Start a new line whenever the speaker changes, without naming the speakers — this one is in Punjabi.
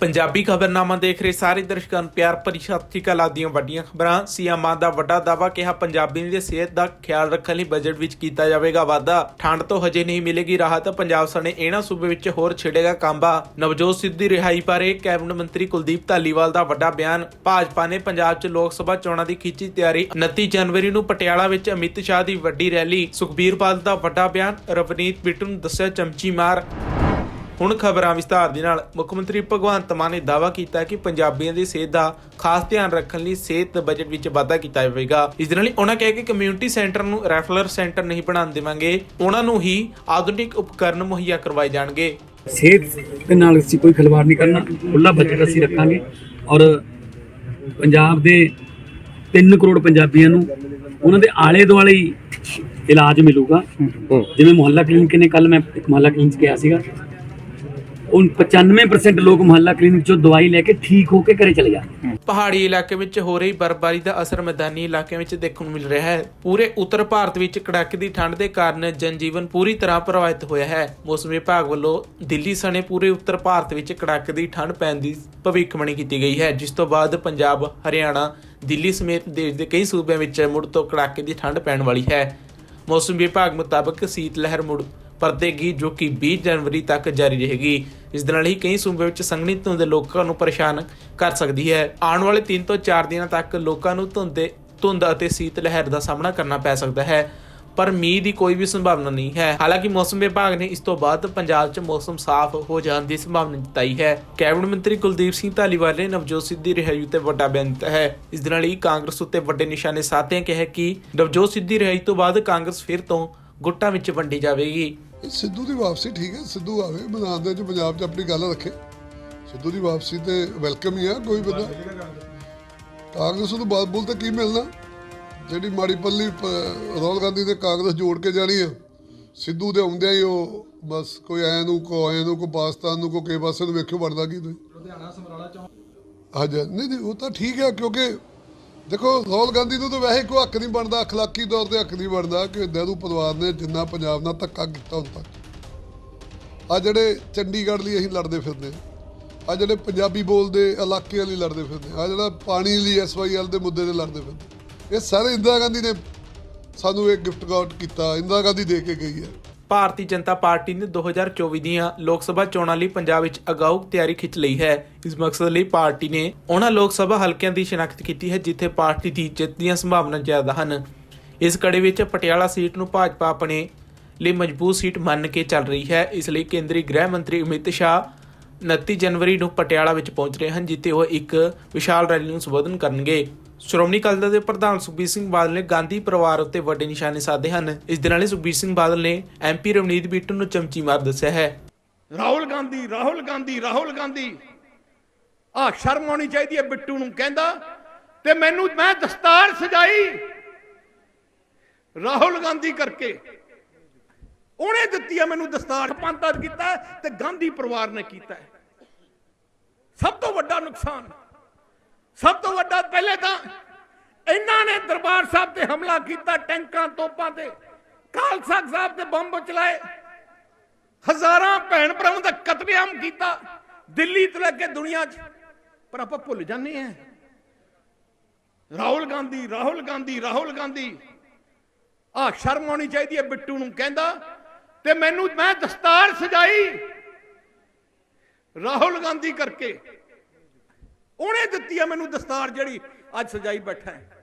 ਪੰਜਾਬੀ ਖਬਰਨਾਮਾ ਦੇਖ ਰਹੇ ਸਾਰੇ ਦਰਸ਼ਕਾਂ ਨੂੰ ਪਿਆਰ ਭਰੀ ਸਤਿ ਸ਼੍ਰੀ ਅਕਾਲ। ਆਪ ਦੀਆਂ ਵੱਡੀਆਂ ਖਬਰਾਂ। ਸੀਐਮ ਦਾ ਵੱਡਾ ਦਾਅਵਾ ਕਿਹਾ ਪੰਜਾਬੀ ਦੀ ਸਿਹਤ ਦਾ ਖਿਆਲ ਰੱਖਣ ਲਈ ਬਜਟ ਵਿੱਚ ਕੀਤਾ ਜਾਵੇਗਾ ਵਾਅਦਾ ਠੰਡ ਤੋਂ ਹਜੇ ਨਹੀਂ ਮਿਲੇਗੀ ਰਾਹਤ। ਪੰਜਾਬ ਸਣੇ ਇਹਨਾਂ ਸੂਬੇ ਵਿੱਚ ਹੋਰ ਛਿੜੇਗਾ ਕਾਂਬਾ। ਨਵਜੋਤ ਸਿੱਧੂ ਦੀ ਰਿਹਾਈ ਬਾਰੇ ਕੈਬਨਿਟ ਮੰਤਰੀ ਕੁਲਦੀਪ ਧਾਲੀਵਾਲ ਦਾ ਵੱਡਾ ਬਿਆਨ। ਭਾਜਪਾ ਨੇ ਪੰਜਾਬ 'ਚ ਲੋਕ ਸਭਾ ਚੋਣਾਂ ਦੀ ਖਿੱਚੀ ਤਿਆਰੀ। 29 ਜਨਵਰੀ ਨੂੰ ਪਟਿਆਲਾ ਵਿੱਚ ਅਮਿਤ ਸ਼ਾਹ ਦੀ ਵੱਡੀ ਰੈਲੀ। ਸੁਖਬੀਰ ਬਾਦਲ ਦਾ ਵੱਡਾ ਬਿਆਨ। ਰਵਨੀਤ ਬਿੱਟੂ ਨੂੰ ਦੱਸਿਆ, ਚਮਚੀ ਮਾਰ। ਹੁਣ ਖਬਰਾਂ ਵਿਸਤਾਰ ਦੇ ਨਾਲ ਮੁੱਖ ਮੰਤਰੀ ਭਗਵੰਤ ਮਾਨ ਨੇ ਦਾਅਵਾ ਕੀਤਾ ਕਿ ਪੰਜਾਬੀਆਂ ਦੀ ਸਿਹਤ ਦਾ ਖਾਸ ਧਿਆਨ ਰੱਖਣ ਲਈ ਸਿਹਤ ਬਜਟ ਵਿੱਚ ਵਾਧਾ ਕੀਤਾ ਜਾਵੇਗਾ। ਇਸ ਦੇ ਨਾਲ ਹੀ ਉਹਨਾਂ ਕਿਹਾ ਕਿ ਕਮਿਊਨਿਟੀ ਸੈਂਟਰ ਨੂੰ ਰੈਫਲਰ ਸੈਂਟਰ ਨਹੀਂ ਬਣਾਉਣ ਦੇਵਾਂਗੇ। ਉਹਨਾਂ ਨੂੰ ਹੀ ਆਧੁਨਿਕ ਉਪਕਰਨ ਮੁਹੱਈਆ ਕਰਵਾਏ ਜਾਣਗੇ।
ਸਿਹਤ ਦੇ ਨਾਲ ਅਸੀਂ ਕੋਈ ਖਿਲਵਾੜ ਨਹੀਂ ਕਰਨਾ। ਖੁੱਲਾ ਬਜਟ ਅਸੀਂ ਰੱਖਾਂਗੇ ਔਰ ਪੰਜਾਬ ਦੇ 3 ਕਰੋੜ ਪੰਜਾਬੀਆਂ ਨੂੰ ਉਹਨਾਂ ਦੇ ਆਲੇ ਦੁਆਲੇ ਇਲਾਜ ਮਿਲੂਗਾ। ਜਿਵੇਂ ਮੁਹੱਲਾ ਕਲੀਨਿਕ ਨੇ ਕੱਲ ਮੈਂ ਇੱਕ ਮੁਹੱਲਾ ਕਲੀਨਿਕ ਗਿਆ ਸੀਗਾ। ਉਹ 95% ਲੋਕ ਮੁਹੱਲਾ ਕਲੀਨਿਕ ਚੋਂ ਦਵਾਈ ਲੈ ਕੇ ਠੀਕ ਹੋ ਕੇ ਘਰੇ ਚਲੇ ਜਾਂਦੇ
ਪਹਾੜੀ ਇਲਾਕੇ ਵਿੱਚ ਹੋ ਰਹੀ ਬਰਫ਼ਬਾਰੀ ਦਾ ਅਸਰ ਮੈਦਾਨੀ ਇਲਾਕਿਆਂ ਵਿੱਚ ਦੇਖਣ ਨੂੰ ਮਿਲ ਰਿਹਾ ਹੈ। ਪੂਰੇ ਉੱਤਰ ਭਾਰਤ ਵਿੱਚ ਕੜਾਕੇ ਦੀ ਠੰਡ ਦੇ ਕਾਰਨ ਜਨਜੀਵਨ ਪੂਰੀ ਤਰ੍ਹਾਂ ਪ੍ਰਭਾਵਿਤ ਹੋਇਆ ਹੈ। ਮੌਸਮ ਵਿਭਾਗ ਵੱਲੋਂ ਦਿੱਲੀ ਸਣੇ ਪੂਰੇ ਉੱਤਰ ਭਾਰਤ ਵਿੱਚ ਕੜਾਕੇ ਦੀ ਠੰਡ ਪੈਣ ਦੀ ਭਵਿੱਖਬਾਣੀ ਕੀਤੀ ਗਈ ਹੈ। ਜਿਸ ਤੋਂ ਬਾਅਦ ਪੰਜਾਬ, ਹਰਿਆਣਾ, ਦਿੱਲੀ ਸਮੇਤ ਦੇਸ਼ ਦੇ ਕਈ ਸੂਬਿਆਂ ਵਿੱਚ ਮੁੜ ਤੋਂ ਕੜਾਕੇ ਦੀ ਠੰਡ ਪੈਣ ਵਾਲੀ ਹੈ। ਮੌਸਮ ਵਿਭਾਗ ਮੁਤਾਬਕ ਸੀਤ ਲਹਿਰ ਮੁੜ ਪਰਤੇਗੀ ਜੋ ਕਿ 20 ਜਨਵਰੀ ਤੱਕ ਜਾਰੀ ਰਹੇਗੀ। ਇਸ ਦੇ ਨਾਲ ਹੀ ਕਈ ਸੂਬੇ ਵਿੱਚ ਸੰਘਣੀ ਧੁੰਦ ਲੋਕਾਂ ਨੂੰ ਪਰੇਸ਼ਾਨ ਕਰ ਸਕਦੀ ਹੈ। ਆਉਣ ਵਾਲੇ 3 ਤੋਂ 4 ਦਿਨਾਂ ਤੱਕ ਲੋਕਾਂ ਨੂੰ ਧੁੰਦ ਦੇ ਧੁੰਦ ਅਤੇ ਸੀਤ ਲਹਿਰ ਦਾ ਸਾਹਮਣਾ ਕਰਨਾ ਪੈ ਸਕਦਾ ਹੈ। ਪਰ ਮੀਂਹ ਦੀ ਕੋਈ ਵੀ ਸੰਭਾਵਨਾ ਨਹੀਂ ਹੈ। ਹਾਲਾਂਕਿ ਮੌਸਮ ਵਿਭਾਗ ਨੇ ਇਸ ਤੋਂ ਬਾਅਦ ਪੰਜਾਬ 'ਚ ਮੌਸਮ ਸਾਫ਼ ਹੋ ਜਾਣ ਦੀ ਸੰਭਾਵਨਾ ਜਤਾਈ ਹੈ। ਕੈਬਨਿਟ ਮੰਤਰੀ ਕੁਲਦੀਪ ਸਿੰਘ ਧਾਲੀਵਾਲ ਨੇ ਨਵਜੋਤ ਸਿੱਧੂ ਦੀ ਰਿਹਾਈ ਉੱਤੇ ਵੱਡਾ ਬਿਆਨ ਦਿੱਤਾ ਹੈ। ਇਸ ਦੇ ਨਾਲ ਹੀ ਕਾਂਗਰਸ ਉੱਤੇ ਵੱਡੇ ਨਿਸ਼ਾਨੇ ਸਾਧਦਿਆਂ ਕਿਹਾ ਕਿ ਨਵਜੋਤ ਸਿੱਧੂ ਦੀ ਰਿਹਾਈ ਤੋਂ ਬਾਅਦ ਕਾਂਗਰਸ ਫਿਰ ਤੋਂ ਗੁੱਟਾਂ ਵਿੱਚ ਵੰਡੀ ਜਾਵੇਗੀ।
ਸਿੱਧੂ ਦੀ ਵਾਪਸੀ ਠੀਕ ਹੈ ਸਿੱਧੂ ਆਵੇ ਮੈਦਾਨ ਦੇ ਵਿੱਚ ਪੰਜਾਬ 'ਚ ਆਪਣੀ ਗੱਲ ਰੱਖੇ। ਸਿੱਧੂ ਦੀ ਵਾਪਸੀ ਤੇ ਵੈਲਕਮ ਹੀ ਆ ਕੋਈ ਬੰਦਾ। ਕਾਂਗਰਸ ਨੂੰ ਬਾਤ ਬੋਲ ਤੇ ਕੀ ਮਿਲਣਾ? ਜਿਹੜੀ ਮਾੜੀ ਪੱਲੀ ਰਾਹੁਲ ਗਾਂਧੀ ਤੇ ਕਾਂਗਰਸ ਜੋੜ ਕੇ ਜਾਣੀ ਆ ਸਿੱਧੂ ਦੇ ਆਉਂਦਿਆਂ ਹੀ ਉਹ ਬਸ ਕੋਈ ਐ ਨੂੰ ਕੋ ਐ ਨੂੰ ਕੋ ਪਾਕਿਸਤਾਨ ਨੂੰ ਕੋ ਕੇ ਪਾਸੇ ਨੂੰ ਵੇਖਿਓ ਬਣਦਾ ਕੀ ਤੁਸੀਂ? ਲੁਧਿਆਣਾ ਸਮਰਾਲਾ ਚੌਂਕ ਹਾਂਜੀ ਨਹੀਂ ਨਹੀਂ ਉਹ ਤਾਂ ਠੀਕ ਹੈ ਕਿਉਂਕਿ ਦੇਖੋ, ਰਾਹੁਲ ਗਾਂਧੀ ਨੂੰ ਤਾਂ ਵੈਸੇ ਕੋਈ ਹੱਕ ਨਹੀਂ ਬਣਦਾ, ਅਖਲਾਕੀ ਤੌਰ ਤੇ ਹੱਕ ਨਹੀਂ ਬਣਦਾ ਕਿ ਨਹਿਰੂ ਪਰਿਵਾਰ ਨੇ ਜਿੰਨਾ ਪੰਜਾਬ ਨਾਲ ਧੱਕਾ ਕੀਤਾ ਹੁਣ ਤੱਕ। ਆ ਜਿਹੜੇ ਚੰਡੀਗੜ੍ਹ ਲਈ ਅਸੀਂ ਲੜਦੇ ਫਿਰਦੇ ਆ ਜਿਹੜੇ ਪੰਜਾਬੀ ਬੋਲਦੇ ਇਲਾਕਿਆਂ ਲਈ ਲੜਦੇ ਫਿਰਦੇ ਆ ਜਿਹੜਾ ਪਾਣੀ ਲਈ ਐਸਵਾਈਐਲ ਦੇ ਮੁੱਦੇ ਤੇ ਲੜਦੇ ਫਿਰਦੇ ਇਹ ਸਾਰੇ ਇੰਦਰਾ ਗਾਂਧੀ ਨੇ ਸਾਨੂੰ ਇਹ ਗਿਫਟ ਗਾਰਡ ਕੀਤਾ, ਇੰਦਰਾ ਗਾਂਧੀ ਦੇ ਕੇ ਗਈ ਹੈ।
ਭਾਰਤੀ ਜਨਤਾ ਪਾਰਟੀ ਨੇ 2024 ਦੀਆਂ ਲੋਕ ਸਭਾ ਚੋਣਾਂ ਲਈ ਪੰਜਾਬ ਵਿੱਚ ਅਗਾਊ ਤਿਆਰੀ ਖਿੱਚ ਲਈ ਹੈ। ਇਸ ਮਕਸਦ ਲਈ ਪਾਰਟੀ ਨੇ ਉਹਨਾਂ ਲੋਕ ਸਭਾ ਹਲਕਿਆਂ ਦੀ ਸ਼ਨਾਖਤ ਕੀਤੀ ਹੈ, ਜਿੱਥੇ ਪਾਰਟੀ ਦੀ ਜਿੱਤ ਦੀਆਂ ਸੰਭਾਵਨਾਵਾਂ ਜ਼ਿਆਦਾ ਹਨ। ਇਸ ਕੜੇ ਵਿੱਚ ਪਟਿਆਲਾ ਸੀਟ ਨੂੰ ਭਾਜਪਾ ਆਪਣੇ ਲਈ ਮਜ਼ਬੂਤ ਸੀਟ ਮੰਨ ਕੇ ਚੱਲ ਰਹੀ ਹੈ। ਇਸ ਲਈ ਕੇਂਦਰੀ ਗ੍ਰਹਿ ਮੰਤਰੀ ਅਮਿਤ ਸ਼ਾਹ 29 ਜਨਵਰੀ ਨੂੰ ਪਟਿਆਲਾ ਵਿੱਚ ਪਹੁੰਚ ਰਹੇ ਹਨ, ਜਿੱਥੇ ਉਹ ਇੱਕ ਵਿਸ਼ਾਲ ਰੈਲੀ ਨੂੰ ਸੰਬੋਧਨ ਕਰਨਗੇ। ਸ਼੍ਰੋਮਣੀ ਅਕਾਲੀ ਦਲ ਦੇ ਪ੍ਰਧਾਨ ਸੁਖਬੀਰ ਸਿੰਘ ਬਾਦਲ ਨੇ ਗਾਂਧੀ ਪਰਿਵਾਰ ਉੱਤੇ ਵੱਡੇ ਨਿਸ਼ਾਨੇ ਸਾਧੇ ਹਨ। ਇਸ ਦੇ ਨਾਲ ਹੀ ਸੁਖਬੀਰ ਸਿੰਘ ਬਾਦਲ ਨੇ ਐਮਪੀ ਰਵਨੀਤ ਬਿੱਟੂ ਨੂੰ ਚਮਚੀ ਮਾਰ ਦੱਸਿਆ ਹੈ।
ਰਾਹੁਲ ਗਾਂਧੀ ਰਾਹੁਲ ਗਾਂਧੀ ਰਾਹੁਲ ਗਾਂਧੀ। ਆ ਸ਼ਰਮ ਆਉਣੀ ਚਾਹੀਦੀ ਹੈ ਬਿੱਟੂ ਨੂੰ ਕਹਿੰਦਾ ਤੇ ਮੈਨੂੰ ਮੈਂ ਦਸਤਾਰ ਸਜਾਈ ਰਾਹੁਲ ਗਾਂਧੀ ਕਰਕੇ। ਉਹਨੇ ਦਿੱਤੀ ਆ ਮੈਨੂੰ ਦਸਤਾਰ ਪੰਤਰ ਕੀਤਾ ਤੇ ਗਾਂਧੀ ਪਰਿਵਾਰ ਨੇ ਕੀਤਾ ਸਭ ਤੋਂ ਵੱਡਾ ਨੁਕਸਾਨ ਸਭ ਤੋਂ ਵੱਡਾ ਪਹਿਲੇ ਤਾਂ ਇਹਨਾਂ ਨੇ ਦਰਬਾਰ ਸਾਹਿਬ ਤੇ ਹਮਲਾ ਕੀਤਾ ਟੈਂਕਾਂ ਤੋਪਾਂ ਤੇ। ਖਾਲਸਾ ਸਾਹਿਬ ਤੇ ਬੰਬ ਚਲਾਏ। ਹਜ਼ਾਰਾਂ ਭੈਣ ਭਰਾਵਾਂ ਦਾ ਕਤਲੇਆਮ ਕੀਤਾ। ਦਿੱਲੀ ਤੋਂ ਲੈ ਕੇ ਦੁਨੀਆ 'ਚ। ਪਰ ਆਪਾਂ ਭੁੱਲ ਜਾਂਦੇ ਹਾਂ। ਰਾਹੁਲ ਗਾਂਧੀ ਰਾਹੁਲ ਗਾਂਧੀ ਰਾਹੁਲ ਗਾਂਧੀ। ਆ ਸ਼ਰਮ ਆਉਣੀ ਚਾਹੀਦੀ ਹੈ ਬਿੱਟੂ ਨੂੰ ਕਹਿੰਦਾ। ਤੇ ਮੈਨੂੰ, ਮੈਂ ਦਸਤਾਰ ਸਜਾਈ। ਰਾਹੁਲ ਗਾਂਧੀ ਕਰਕੇ ਉਹਨੇ ਦਿੱਤੀ ਆ ਮੈਨੂੰ ਦਸਤਾਰ ਜਿਹੜੀ ਅੱਜ ਸਜਾਈ ਬੈਠਾ ਹੈ।